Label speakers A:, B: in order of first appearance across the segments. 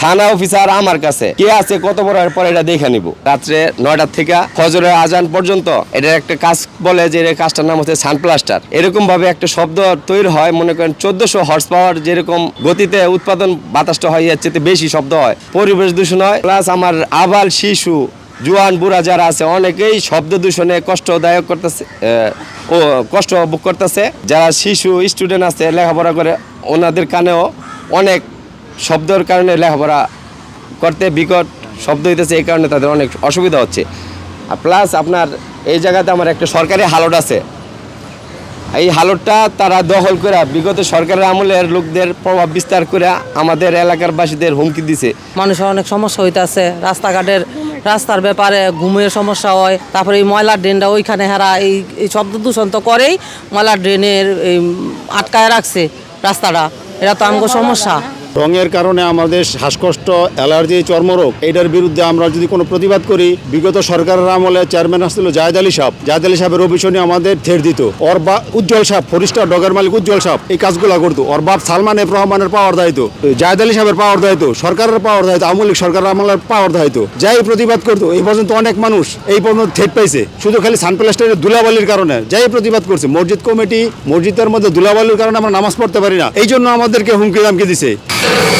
A: থানা অফিসার আমার কাছে। কে আছে, কত বড় পরে এটা দেখে নিব। রাত্রে নয়টার থেকে ফজরের আজান পর্যন্ত এটার একটা কাজ বলে যে এর কাজটার নাম হচ্ছে সানপ্লাস্টার এরকম ভাবে একটা শব্দ তৈরি হয়, মনে করেন চোদ্দশো হর্স পাওয়ার যেরকম গতিতে উৎপাদন বাতাসটা হয়, এর চেয়ে বেশি শব্দ হয়। পরিবেশ দূষণ হয় প্লাস আমার আবাল শিশু, জোয়ান, বুড়া যারা আছে, অনেকেই শব্দ দূষণে কষ্টদায়ক করতেছে ও কষ্ট ভোগ করতেছে। যারা শিশু স্টুডেন্ট আছে, লেখাপড়া করে, ওনাদের কানেও অনেক শব্দের কারণে লেখাপড়া করতে বিকট শব্দ হইতেছে, এই কারণে তাদের অনেক অসুবিধা হচ্ছে। আর প্লাস আপনার এই জায়গাতে আমার একটা সরকারি হালট আছে। এই হালটটা তারা দখল করে, বিগত সরকারের আমলের লোকদের প্রভাব বিস্তার করে আমাদের এলাকার বাসীদের হুমকি দিছে।
B: মানুষের অনেক সমস্যা হইতাছে, রাস্তাঘাটের রাস্তার ব্যাপারে ঘুমের সমস্যা হয়, তারপরে এই ময়লার ড্রেনটা ওইখানে হারা, এই এই শব্দ দূষণ তো করেই ময়লার ড্রেনের, এই, আটকায় রাখছে রাস্তাটা। এটা তো আমগো সমস্যা।
C: রঙের কারণে আমাদের শ্বাসকষ্ট, অ্যালার্জি, চর্মরোগ এটার বিরুদ্ধে আমরা যদি কোনো প্রতিবাদ করি, বিগত সরকারের আমলে চেয়ারম্যান আসছিল জায়দ আলী সাহেব। জায়দ আলী সাহেবের অভিশনে আমাদের থের দিত। ওর বা উজ্জ্বল সাহেব, ফরিস্টার ডগের মালিক উজ্জ্বল সাহেব, এই কাজগুলো করতো। ওর বাপ সালমান এফ রহমানের পাওয়ার দায়িত্ব, জায়দ আলী সাহেবের পাওয়ার দায়িত্ব, সরকারের পাওয়ার দায়িত্ব, আওয়ামী লীগ সরকারের আমলের পাওয়ার দায়িত্ব। যাই প্রতিবাদ করতো, এই পর্যন্ত অনেক মানুষ এই পর্যন্ত থেট পাইছে। শুধু খালি সানপ্লাস্টারের দুলাবালির কারণে। যাই প্রতিবাদ করছে, মসজিদ কমিটি, মসজিদের মধ্যে দুলাবালির কারণে আমরা নামাজ পড়তে পারি না। এই জন্য আমাদেরকে হুমকি দামকি দিছে। Yeah.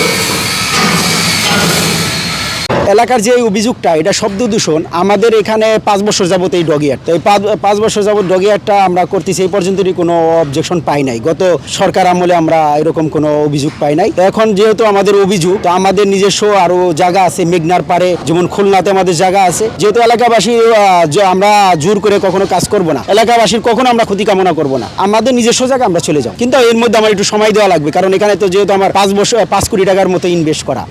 D: এলাকার যে অভিযোগটা, এটা শব্দ দূষণ, আমাদের এখানে পাঁচ বছর যাবত এই ডগি তো এই পাঁচ বছর যাবত ডগি আমরা করতেছি, এই পর্যন্তই কোনো অবজেকশন পাই নাই। গত সরকার আমলে আমরা এরকম কোনো অভিযোগ পাই নাই। এখন যেহেতু আমাদের অভিযোগ, তো আমাদের নিজস্ব আরও জায়গা আছে, মেঘনার পারে যেমন খুলনাতে আমাদের জায়গা আছে। যেহেতু এলাকাবাসী আমরা জোর করে কখনো কাজ করব না, এলাকাবাসীর কখনো আমরা ক্ষতি কামনা করব না। আমাদের নিজস্ব জায়গা আমরা চলে যাব। কিন্তু এর মধ্যে আমার একটু সময় দেওয়া লাগবে, কারণ এখানে তো যেহেতু আমার পাঁচ বছর, পাঁচ কোটি টাকার মতো ইনভেস্ট করা।